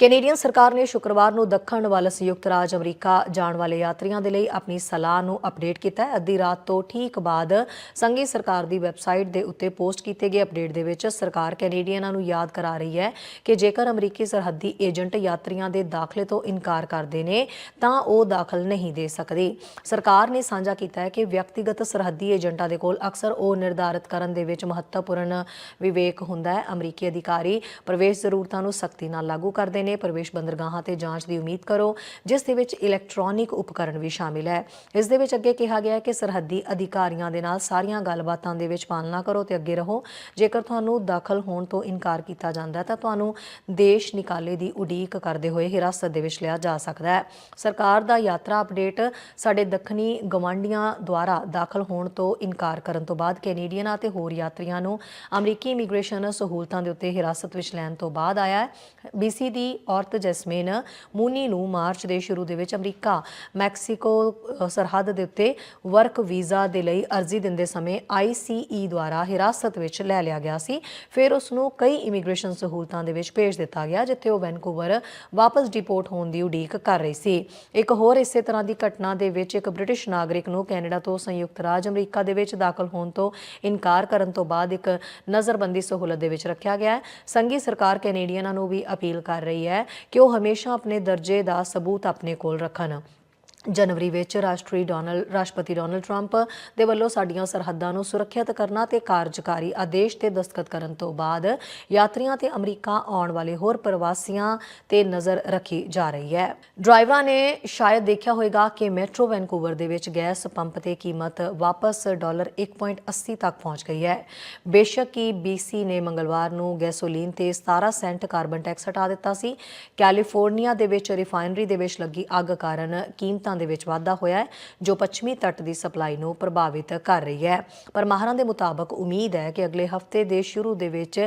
Canadian ਸਰਕਾਰ ਨੇ ਸ਼ੁੱਕਰਵਾਰ ਨੂੰ ਦੱਖਣ ਵੱਲ ਸੰਯੁਕਤ ਰਾਜ ਅਮਰੀਕਾ ਜਾਣ ਵਾਲੇ ਯਾਤਰੀਆਂ ਦੇ ਲਈ ਆਪਣੀ ਸਲਾਹ ਨੂੰ ਅਪਡੇਟ ਕੀਤਾ ਹੈ। ਅੱਧੀ ਰਾਤ ਤੋਂ ਠੀਕ ਬਾਅਦ ਸੰਘੀ ਸਰਕਾਰ ਦੀ ਵੈਬਸਾਈਟ ਦੇ ਉੱਤੇ ਪੋਸਟ ਕੀਤੇ ਗਏ ਅਪਡੇਟ ਦੇ ਵਿੱਚ ਸਰਕਾਰ ਕੈਨੇਡੀਅਨਾਂ ਨੂੰ ਯਾਦ ਕਰਾ ਰਹੀ ਹੈ ਕਿ ਜੇਕਰ ਅਮਰੀਕੀ ਸਰਹੱਦੀ ਏਜੰਟ ਯਾਤਰੀਆਂ ਦੇ ਦਾਖਲੇ ਤੋਂ ਇਨਕਾਰ ਕਰਦੇ ਨੇ, ਤਾਂ ਉਹ ਦਾਖਲ ਨਹੀਂ ਦੇ ਸਕਦੇ। ਸਰਕਾਰ ਨੇ ਸਾਂਝਾ ਕੀਤਾ ਹੈ ਕਿ ਵਿਅਕਤੀਗਤ ਸਰਹੱਦੀ ਏਜੰਟਾਂ ਦੇ ਕੋਲ ਅਕਸਰ ਉਹ ਨਿਰਧਾਰਤ ਕਰਨ ਦੇ ਵਿੱਚ ਮਹੱਤਵਪੂਰਨ ਵਿਵੇਕ ਹੁੰਦਾ ਹੈ। ਅਮਰੀਕੀ ਅਧਿਕਾਰੀ ਪ੍ਰਵੇਸ਼ ਜ਼ਰੂਰਤਾਂ ਨੂੰ ਸਖਤੀ ਨਾਲ ਲਾਗੂ ਕਰਦੇ ਨੇ ਪ੍ਰਵੇਸ਼ ਬੰਦਰਗਾਹਾਂ ਤੇ ਜਾਂਚ ਦੀ ਉਮੀਦ ਕਰੋ, ਜਿਸ ਦੇ ਵਿੱਚ ਇਲੈਕਟ੍ਰੋਨਿਕ ਉਪਕਰਣ ਵੀ ਸ਼ਾਮਿਲ ਹੈ। ਇਸ ਦੇ ਵਿੱਚ ਅੱਗੇ ਕਿਹਾ ਗਿਆ ਹੈ ਕਿ ਸਰਹੱਦੀ ਅਧਿਕਾਰੀਆਂ ਦੇ ਨਾਲ ਸਾਰੀਆਂ ਗੱਲਬਾਤਾਂ ਦੇ ਵਿੱਚ ਪਾਲਣਾ ਕਰੋ ਤੇ ਅੱਗੇ ਰਹੋ। ਜੇਕਰ ਤੁਹਾਨੂੰ ਦਾਖਲ ਹੋਣ ਤੋਂ ਇਨਕਾਰ ਕੀਤਾ ਜਾਂਦਾ ਹੈ, ਤਾਂ ਤੁਹਾਨੂੰ ਦੇਸ਼ ਨਿਕਾਲੇ ਦੀ ਉਡੀਕ ਕਰਦੇ ਹੋਏ ਹਿਰਾਸਤ ਦੇ ਵਿੱਚ ਲਿਆ ਜਾ ਸਕਦਾ ਹੈ। ਸਰਕਾਰ ਦਾ ਯਾਤਰਾ ਅਪਡੇਟ ਸਾਡੇ ਦੱਖਣੀ ਗਵਾਂਡੀਆਂ ਦੁਆਰਾ ਦਾਖਲ ਹੋਣ ਤੋਂ ਇਨਕਾਰ ਕਰਨ ਤੋਂ ਬਾਅਦ ਕੈਨੇਡੀਅਨਾਂ ਅਤੇ ਹੋਰ ਯਾਤਰੀਆਂ ਨੂੰ ਅਮਰੀਕੀ ਇਮੀਗ੍ਰੇਸ਼ਨ ਸਹੂਲਤਾਂ ਦੇ ਉੱਤੇ ਹਿਰਾਸਤ ਵਿੱਚ ਲੈਣ ਤੋਂ ਬਾਅਦ ਆਇਆ ਹੈ। BC ਦੀ ਔਰਤ ਜੈਸਮੀਨ ਮੂਨੀ ਨੂੰ ਮਾਰਚ ਦੇ ਸ਼ੁਰੂ ਦੇ ਵਿੱਚ ਅਮਰੀਕਾ, ਮੈਕਸੀਕੋ ਸਰਹੱਦ ਦੇ ਉੱਤੇ ਵਰਕ ਵੀਜ਼ਾ ਦੇ ਲਈ ਅਰਜ਼ੀ ਦਿੰਦੇ ਸਮੇਂ ICE ਦੁਆਰਾ ਹਿਰਾਸਤ ਵਿੱਚ ਲੈ ਲਿਆ ਗਿਆ ਸੀ। ਫਿਰ ਉਸ ਨੂੰ ਕਈ ਇਮੀਗ੍ਰੇਸ਼ਨ ਸਹੂਲਤਾਂ ਦੇ ਵਿੱਚ ਭੇਜ ਦਿੱਤਾ ਗਿਆ, ਜਿੱਥੇ ਉਹ ਵੈਨਕੂਵਰ ਵਾਪਸ ਡਿਪੋਰਟ ਹੋਣ ਦੀ ਉਡੀਕ ਕਰ ਰਹੀ ਸੀ। ਇੱਕ ਹੋਰ ਇਸੇ ਤਰ੍ਹਾਂ ਦੀ ਘਟਨਾ ਦੇ ਵਿੱਚ ਇੱਕ ਬ੍ਰਿਟਿਸ਼ ਨਾਗਰਿਕ ਨੂੰ ਕੈਨੇਡਾ ਤੋਂ ਸੰਯੁਕਤ ਰਾਜ ਅਮਰੀਕਾ ਦੇ ਵਿੱਚ ਦਾਖਲ ਹੋਣ ਤੋਂ ਇਨਕਾਰ ਕਰਨ ਤੋਂ ਬਾਅਦ ਇੱਕ ਨਜ਼ਰਬੰਦੀ ਸਹੂਲਤ ਦੇ ਵਿੱਚ ਰੱਖਿਆ ਗਿਆ ਹੈ। ਸੰਘੀ ਸਰਕਾਰ ਕੈਨੇਡੀਅਨਾਂ ਨੂੰ ਵੀ ਅਪੀਲ ਕਰ ਰਹੀ ਹੈ। ਕਿ ਉਹ ਹਮੇਸ਼ਾ ਆਪਣੇ ਦਰਜੇ ਦਾ ਸਬੂਤ ਆਪਣੇ ਕੋਲ ਰੱਖਣ। ਜਨਵਰੀ ਵਿੱਚ ਰਾਸ਼ਟਰੀ ਡੋਨਲਡ ਰਾਸ਼ਟਰਪਤੀ ਡੋਨਲਡ ਟਰੰਪ ਦੇ ਵੱਲੋਂ ਸਾਡੀਆਂ ਸਰਹੱਦਾਂ ਨੂੰ ਸੁਰੱਖਿਅਤ ਕਰਨਾ ਤੇ ਕਾਰਜਕਾਰੀ ਆਦੇਸ਼ ਤੇ ਦਸਤਖਤ ਕਰਨ ਤੋਂ ਬਾਅਦ ਯਾਤਰੀਆਂ ਤੇ ਅਮਰੀਕਾ ਆਉਣ ਵਾਲੇ ਹੋਰ ਪ੍ਰਵਾਸੀਆਂ ਤੇ ਨਜ਼ਰ ਰੱਖੀ ਜਾ ਰਹੀ ਹੈ। ਡਰਾਈਵਰਾਂ ਨੇ ਸ਼ਾਇਦ ਦੇਖਿਆ ਹੋਵੇਗਾ ਕਿ ਮੈਟਰੋ ਵੈਨਕੂਵਰ ਦੇ ਵਿੱਚ ਗੈਸ ਪੰਪ ਤੇ ਕੀਮਤ ਵਾਪਸ ਡਾਲਰ 1.80 ਤੱਕ ਪਹੁੰਚ ਗਈ ਹੈ। ਬੇਸ਼ੱਕ ਹੀ BC ਨੇ ਮੰਗਲਵਾਰ ਨੂੰ ਗੈਸੋਲੀਨ ਤੇ 17 ਸੈਂਟ ਕਾਰਬਨ ਟੈਕਸ ਹਟਾ ਦਿੱਤਾ ਸੀ। ਕੈਲੀਫੋਰਨੀਆ ਦੇ ਵਿੱਚ ਰਿਫਾਈਨਰੀ ਦੇ ਵਿੱਚ ਲੱਗੀ ਅੱਗ ਕਾਰਨ ਕੀਮਤਾਂ ਦੇ ਵਿੱਚ ਵਾਧਾ ਹੋਇਆ ਹੈ, ਜੋ ਪੱਛਮੀ ਤੱਟ ਦੀ ਸਪਲਾਈ ਨੂੰ ਪ੍ਰਭਾਵਿਤ ਕਰ ਰਹੀ ਹੈ। ਪਰ ਮਾਹਰਾਂ ਦੇ ਮੁਤਾਬਕ ਉਮੀਦ ਹੈ ਕਿ ਅਗਲੇ ਹਫ਼ਤੇ ਦੇ ਸ਼ੁਰੂ ਦੇ ਵਿੱਚ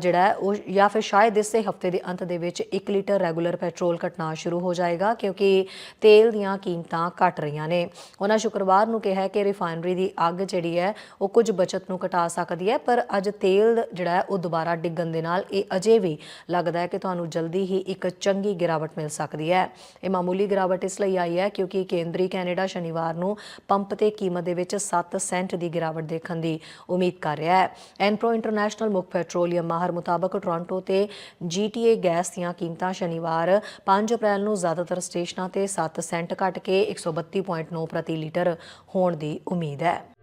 ਜਿਹੜਾ ਉਹ ਜਾਂ ਫਿਰ ਸ਼ਾਇਦ ਇਸੇ ਹਫ਼ਤੇ ਦੇ ਅੰਤ ਦੇ ਵਿੱਚ 1 ਲੀਟਰ ਰੈਗੂਲਰ ਪੈਟਰੋਲ ਘਟਣਾ ਸ਼ੁਰੂ ਹੋ ਜਾਏਗਾ, ਕਿਉਂਕਿ ਤੇਲ ਦੀਆਂ ਕੀਮਤਾਂ ਘਟ ਰਹੀਆਂ ਨੇ। ਉਹਨਾਂ ਸ਼ੁੱਕਰਵਾਰ ਨੂੰ ਕਿਹਾ ਕਿ ਰਿਫਾਈਨਰੀ ਦੀ ਅੱਗ ਜਿਹੜੀ ਹੈ, ਉਹ ਕੁਝ ਬਚਤ ਨੂੰ ਘਟਾ ਸਕਦੀ ਹੈ, ਪਰ ਅੱਜ ਤੇਲ ਜਿਹੜਾ ਉਹ ਦੁਬਾਰਾ ਡਿੱਗਣ ਦੇ ਨਾਲ ਇਹ ਅਜੇ ਵੀ ਲੱਗਦਾ ਹੈ ਕਿ ਤੁਹਾਨੂੰ ਜਲਦੀ ਹੀ ਇੱਕ ਚੰਗੀ ਗਿਰਾਵਟ ਮਿਲ ਸਕਦੀ ਹੈ। ਇਹ ਮਾਮੂਲੀ ਗਿਰਾਵਟ ਇਸ ਲਈ ਆਈ ਹੈ ਕਿਉਂਕਿ ਕੇਂਦਰੀ ਕੈਨੇਡਾ ਸ਼ਨੀਵਾਰ ਨੂੰ ਪੰਪ ਤੇ ਕੀਮਤ ਦੇ ਵਿੱਚ 7 ਸੈਂਟ ਦੀ ਗਿਰਾਵਟ ਦੇਖਣ ਦੀ ਉਮੀਦ ਕਰ ਰਿਹਾ ਹੈ। ਐਨਪ੍ਰੋ ਇੰਟਰਨੈਸ਼ਨਲ ਮੁੱਖ ਪੈਟਰੋਲੀਅਮ ਮਾਹਰ ਮੁਤਾਬਕ ਟੋਰਾਂਟੋ ਤੇ GTA ਗੈਸ ਦੀਆਂ ਕੀਮਤਾਂ ਸ਼ਨੀਵਾਰ 5 ਅਪ੍ਰੈਲ ਨੂੰ ਜ਼ਿਆਦਾਤਰ ਸਟੇਸ਼ਨਾਂ ਤੇ 7 ਸੈਂਟ ਘਟ ਕੇ 132.9 ਪ੍ਰਤੀ ਲੀਟਰ ਹੋਣ ਦੀ ਉਮੀਦ ਹੈ।